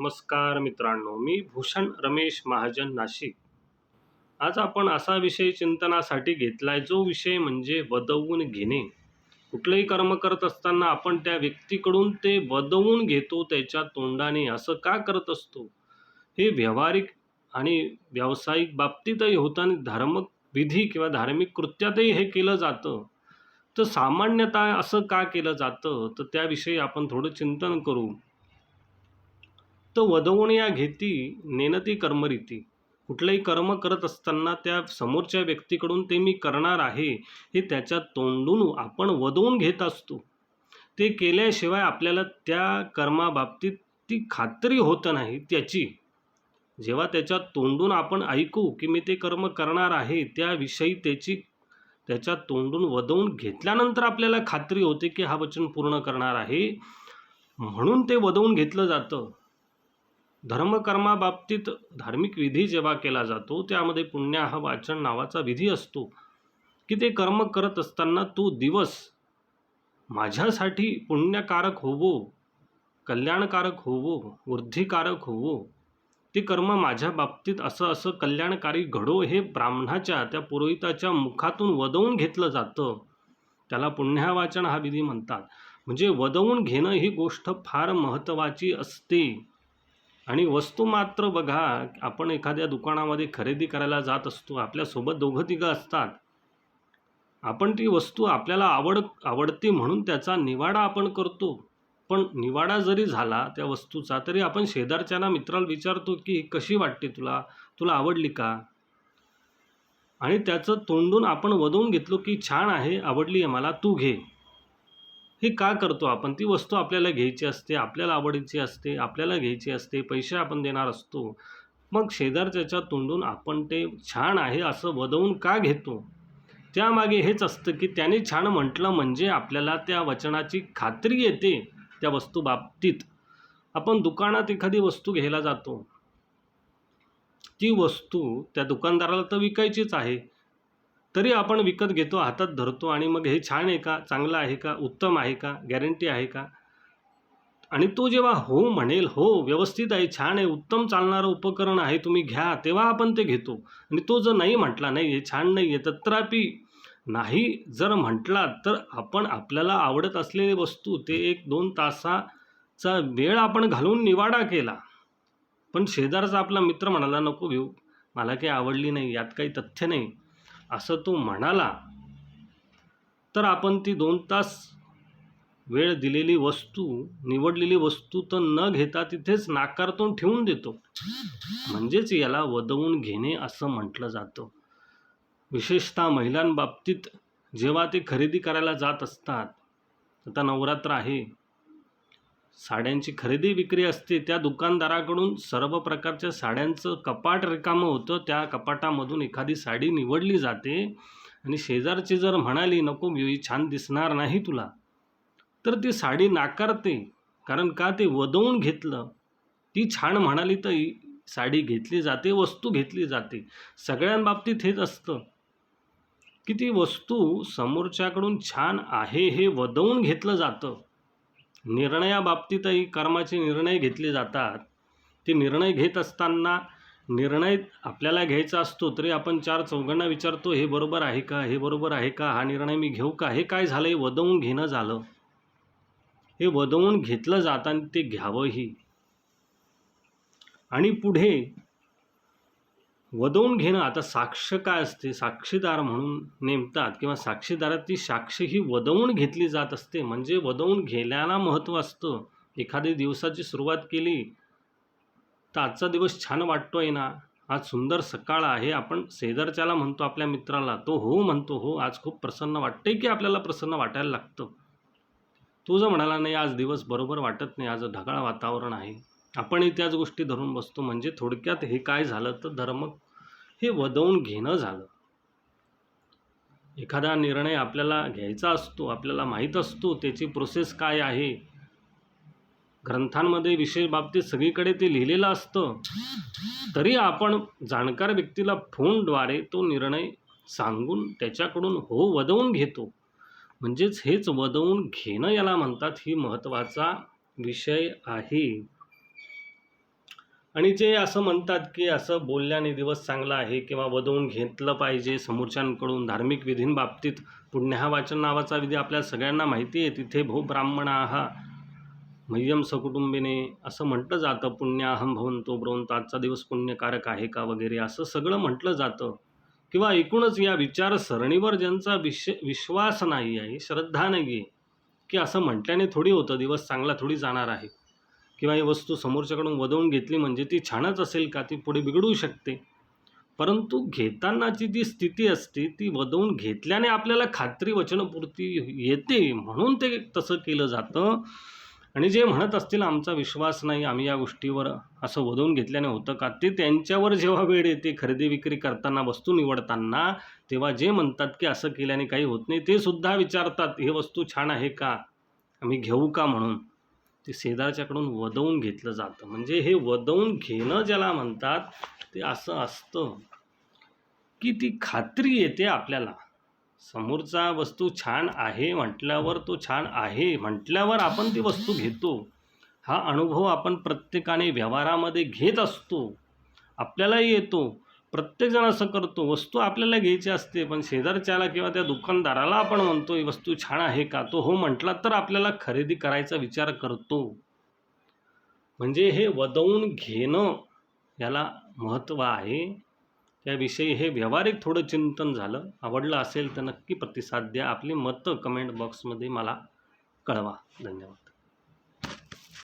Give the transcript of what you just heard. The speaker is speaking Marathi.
नमस्कार मित्रांनो मी भूषण रमेश महाजन नाशिक. आज आपण असा विषय चिंतनासाठी घेतलाय जो विषय म्हणजे वदवून घेणे. कुठलंही कर्म करत असताना आपण त्या व्यक्तीकडून ते वदवून घेतो त्याच्या तोंडाने असं का करत असतो? हे व्यावहारिक आणि व्यावसायिक बाबतीतही होतं आणि धार्मिक विधी किंवा धार्मिक कृत्यातही हे केलं जातं. तर सामान्यतः असं का केलं जातं? तर त्याविषयी आपण थोडं चिंतन करू. तर वधवून या घेती नेनती कर्मरीती कुठलंही कर्म करत असताना त्या समोरच्या व्यक्तीकडून ते मी करणार आहे हे त्याच्या तोंडून आपण वधवून घेत असतो. ते केल्याशिवाय आपल्याला त्या कर्माबाबतीत ती खात्री होत नाही त्याची. जेव्हा त्याच्या तोंडून आपण ऐकू की मी ते कर्म करणार आहे त्याविषयी त्याची त्याच्या तोंडून वधवून घेतल्यानंतर आपल्याला खात्री होते की हा वचन पूर्ण करणार आहे म्हणून ते वधवून घेतलं जातं. धर्मकर्माबाबतीत धार्मिक विधी जेव्हा केला जातो त्यामध्ये पुण्या हा वाचन नावाचा विधी असतो. की ते कर्म करत असताना तो दिवस माझ्यासाठी पुण्यकारक होवो कल्याणकारक होवो वृद्धिकारक होवो ते कर्म माझ्या बाबतीत असं असं कल्याणकारी घडो हे ब्राह्मणाच्या त्या पुरोहिताच्या मुखातून वदवून घेतलं जातं. त्याला पुण्यावाचन हा विधी म्हणतात. म्हणजे वदवून घेणं ही गोष्ट फार महत्त्वाची असते. आणि वस्तू मात्र बघा आपण एखाद्या दुकानामध्ये खरेदी करायला जात असतो आपल्यासोबत दोघं तिघं असतात. आपण ती वस्तू आपल्याला आवड आवडते म्हणून त्याचा निवाडा आपण करतो. पण निवाडा जरी झाला त्या वस्तूचा तरी आपण शेजारच्याना मित्राला विचारतो की कशी वाटते तुला? तुला आवडली का? आणि त्याचं तोंडून आपण वधवून घेतलो की छान आहे आवडली आहे मला तू घे. हे का करतो आपण? ती वस्तू आपल्याला घ्यायची असते आपल्याला आवडीची असते आपल्याला घ्यायची असते पैसे आपण देणार असतो. मग शेजारच्याच्या तोंडून आपण ते छान आहे असं वदवून का घेतो? त्यामागे हेच असतं की त्याने छान म्हटलं म्हणजे आपल्याला त्या वचनाची खात्री येते त्या वस्तू बाबतीत. आपण दुकानात एखादी वस्तू घ्यायला जातो. ती वस्तू त्या दुकानदाराला तर विकायचीच आहे. तरी आपण विकत घेतो हातात धरतो आणि मग हे छान आहे का चांगलं आहे का उत्तम आहे का गॅरंटी आहे का? आणि तो जेव्हा हो म्हणेल हो व्यवस्थित आहे छान आहे उत्तम चालणारं उपकरण आहे तुम्ही घ्या तेव्हा आपण ते घेतो. आणि तो जर नाही म्हटला नाही हे छान नाही आहे तत्रापि नाही जर म्हटला तर आपण आपल्याला आवडत असलेली वस्तू ते एक दोन तासाचा वेळ आपण घालून निवाडा केला. पण शेजारचा आपला मित्र म्हणाला नको घेऊ मला काही आवडली नाही यात काही तथ्य नाही. असं तो म्हणाला तर आपण ती दोन तास वेळ दिलेली वस्तू निवडलेली वस्तू तर न घेता तिथेच नाकारतून ठेवून देतो. म्हणजेच याला वदवून घेणे असं म्हटलं जातं. विशेषतः महिलांबाबतीत जेव्हा ते खरेदी करायला जात असतात आता नवरात्र आहे. साड्यांची खरेदी विक्री असते त्या दुकानदाराकडून सर्व प्रकारच्या साड्यांचं कपाट रिकामं होतं. त्या कपाटामधून एखादी साडी निवडली जाते आणि शेजारची जर म्हणाली नको ही छान दिसणार नाही तुला. तर ती साडी नाकारते कारण का ते वदवून घेतलं? ती छान म्हणाली तर साडी घेतली जाते वस्तू घेतली जाते. सगळ्यांबाबतीत हेच असतं की ती वस्तू समोरच्याकडून छान आहे हे वदवून घेतलं जातं. निर्णयाबाबतीतही कर्माचे निर्णय घेतले जातात. ते निर्णय घेत असताना निर्णय आपल्याला घ्यायचा असतो तरी आपण चार चौघांना विचारतो हे बरोबर आहे का? हे बरोबर आहे का? हा निर्णय मी घेऊ का? हे काय झालं हे वदवून घेणं झालं. हे वदवून घेतलं जातं आणि ते घ्यावंही. आणि पुढे वदवून घेणं आता साक्ष काय असते? साक्षीदार म्हणून नेमतात किंवा साक्षीदारात ती साक्ष ही वदवून घेतली जात असते. म्हणजे वदवून घेण्याला महत्त्व असतं. एखादी दिवसाची सुरुवात केली तर आजचा दिवस छान वाटतोय ना? आज सुंदर सकाळ आहे. आपण शेजारच्याला म्हणतो आपल्या मित्राला तो हो म्हणतो हो आज खूप प्रसन्न वाटतंय की आपल्याला प्रसन्न वाटायला लागतं? तो जर म्हणाला नाही आज दिवस बरोबर वाटत नाही आज ढगाळ वातावरण आहे. आपणही त्याच गोष्टी धरून बसतो म्हणजे थोडक्यात हे काय झालं तर धर्म हे वदवून घेणं झालं. एखादा निर्णय आपल्याला घ्यायचा असतो आपल्याला माहीत असतो त्याची प्रोसेस काय आहे. ग्रंथांमध्ये विशेष बाबतीत सगळीकडे ते लिहिलेलं असतं. तरी आपण जाणकार व्यक्तीला फोनद्वारे तो निर्णय सांगून त्याच्याकडून हो वदवून घेतो. म्हणजेच हेच वदवून घेणं याला म्हणतात ही महत्त्वाचा विषय आहे. आणि जे असं म्हणतात की असं बोलल्याने दिवस चांगला आहे किंवा वदवून घेतलं पाहिजे समोरच्यांकडून धार्मिक विधींबाबतीत पुण्यावाचन नावाचा विधी आपल्या सगळ्यांना माहिती आहे तिथे भो ब्राह्मण आहा मह्यम सकुटुंबिने असं म्हटलं जातं पुण्याहम भवंतो ब्रवंतो आजचा दिवस पुण्यकारक आहे का वगैरे असं सगळं म्हटलं जातं. किंवा एकूणच या विचारसरणीवर ज्यांचा विश विश्वास नाही आहे श्रद्धा नाही आहे की असं म्हटल्याने थोडी होतं दिवस चांगला थोडी जाणार आहे. किंवा ही वस्तू समोरच्याकडून वदवून घेतली म्हणजे ती छानच असेल का? ती पुढे बिघडू शकते. परंतु घेतानाची जी स्थिती असते ती वदवून घेतल्याने आपल्याला खात्री वचनपूर्ती येते. म्हणून ते तसं केलं जातं. आणि जे म्हणत असतील आमचा विश्वास नाही आम्ही या गोष्टीवर असं वधवून घेतल्याने होतं का? ते त्यांच्यावर जेव्हा वेळ येते खरेदी विक्री करताना वस्तू निवडताना तेव्हा जे म्हणतात की असं केल्याने काही होत नाही ते सुद्धा विचारतात हे वस्तू छान आहे का? आम्ही घेऊ का? म्हणून. ते शेजारच्याकडून वदवून घेतलं जातं. म्हणजे हे वदवून घेणं ज्याला म्हणतात ते असं असतं की ती खात्री येते आपल्याला. समोरचा वस्तू छान आहे म्हटल्यावर तो छान आहे म्हटल्यावर आपण ती वस्तू घेतो. हा अनुभव आपण प्रत्येकाने व्यवहारामध्ये घेत असतो. आपल्यालाही येतो. प्रत्येकजण असं करतो वस्तू आपल्याला घ्यायची असते पण शेजारच्याला किंवा त्या दुकानदाराला आपण म्हणतो ही वस्तू छान आहे का? तो हो म्हटला तर आपल्याला खरेदी करायचा विचार करतो. म्हणजे हे वदवून घेणं याला महत्त्व आहे. त्याविषयी हे व्यावहारिक थोडं चिंतन झालं. आवडलं असेल तर नक्की प्रतिसाद द्या. आपली मतं कमेंट बॉक्समध्ये मला कळवा. धन्यवाद.